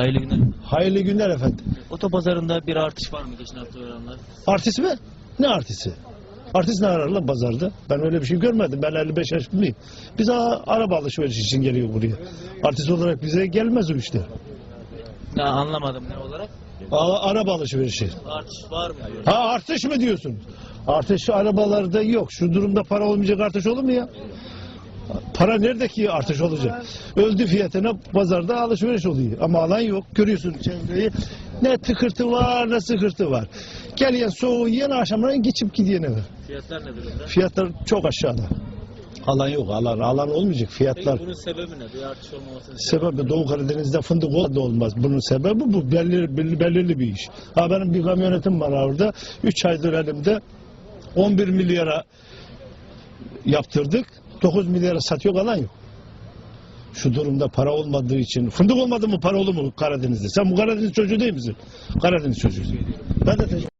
Hayırlı günler. Hayırlı günler efendim. Otopazarında bir artış var mı geçen hafta oranlar? Artist mi? Ne artisti? Artist ne arar lan pazarda? Ben öyle bir şey görmedim. Ben 55 yaşındayım. Biz a- araba alışverişi için geliyor buraya. Artist olarak bize gelmez o işler. Ya anlamadım ne olarak? A- araba alışverişi. Artış var mı diyor. Ha artış mı diyorsun? Artış arabalarda yok. Şu durumda para olmayacak artış olur mu ya? Para nerede ki artış olacak? Öldü fiyatına pazarda alışveriş oluyor. Ama alan yok. Görüyorsun çevreyi. Ne tıkırtı var ne sıkırtı var. Gelen soğuğu yiyen akşamdan geçip gidene var. Fiyatlar ne durumda? Fiyatlar çok aşağıda. Alan yok. Alan, alan olmayacak. Fiyatlar. Peki bunun sebebi ne? Bir artış olmamasının Sebebi Doğu Karadeniz'de fındık da olmaz. Bunun sebebi bu. Belirli, belirli, belirli bir iş. Ha benim bir kamyonetim var orada. 3 aydır elimde 11 milyara yaptırdık. 9 milyara satıyor alan yok. Şu durumda para olmadığı için. Fındık olmadı mı para olur mu Karadeniz'de? Sen bu Karadeniz çocuğu değil misin? Karadeniz çocuğu. Ben de